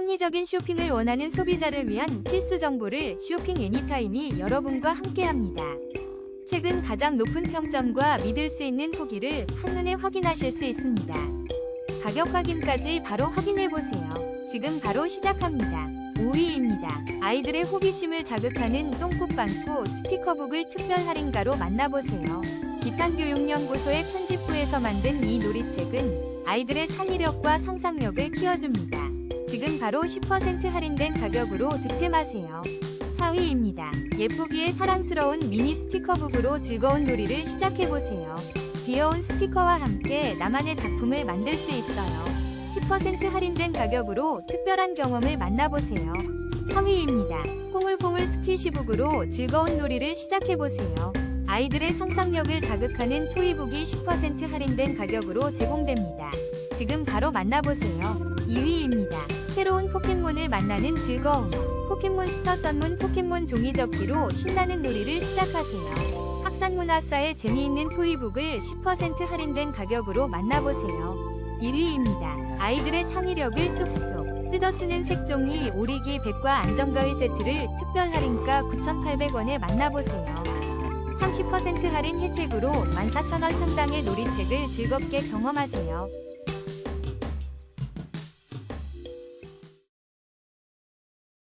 합리적인 쇼핑을 원하는 소비자를 위한 필수 정보를 쇼핑 애니타임이 여러분과 함께합니다. 최근 가장 높은 평점과 믿을 수 있는 후기를 한눈에 확인하실 수 있습니다. 가격 확인까지 바로 확인해 보세요. 지금 바로 시작합니다. 5위입니다. 아이들의 호기심을 자극하는 똥꼬빵꾸 스티커북을 특별 할인가로 만나보세요. 기탄교육연구소의 편집부에서 만든 이 놀이책은 아이들의 창의력과 상상력을 키워줍니다. 지금 바로 10% 할인된 가격으로 득템하세요. 4위입니다. 예쁘기에 사랑스러운 미니 스티커북으로 즐거운 놀이를 시작해보세요. 귀여운 스티커와 함께 나만의 작품을 만들 수 있어요. 10% 할인된 가격으로 특별한 경험을 만나보세요. 3위입니다. 꼬물꼬물 스퀴시북으로 즐거운 놀이를 시작해보세요. 아이들의 상상력을 자극하는 토이북이 10% 할인된 가격으로 제공됩니다. 지금 바로 만나보세요. 2위입니다. 새로운 포켓몬을 만나는 즐거움. 포켓몬스터 썬문 포켓몬 종이접기로 신나는 놀이를 시작하세요. 학산문화사의 재미있는 토이북을 10% 할인된 가격으로 만나보세요. 1위입니다. 아이들의 창의력을 쑥쑥 뜯어쓰는 색종이 오리기 백과 안정가위 세트를 특별 할인가 9,800원에 만나보세요. 30% 할인 혜택으로 14,000원 상당의 놀이책을 즐겁게 경험하세요.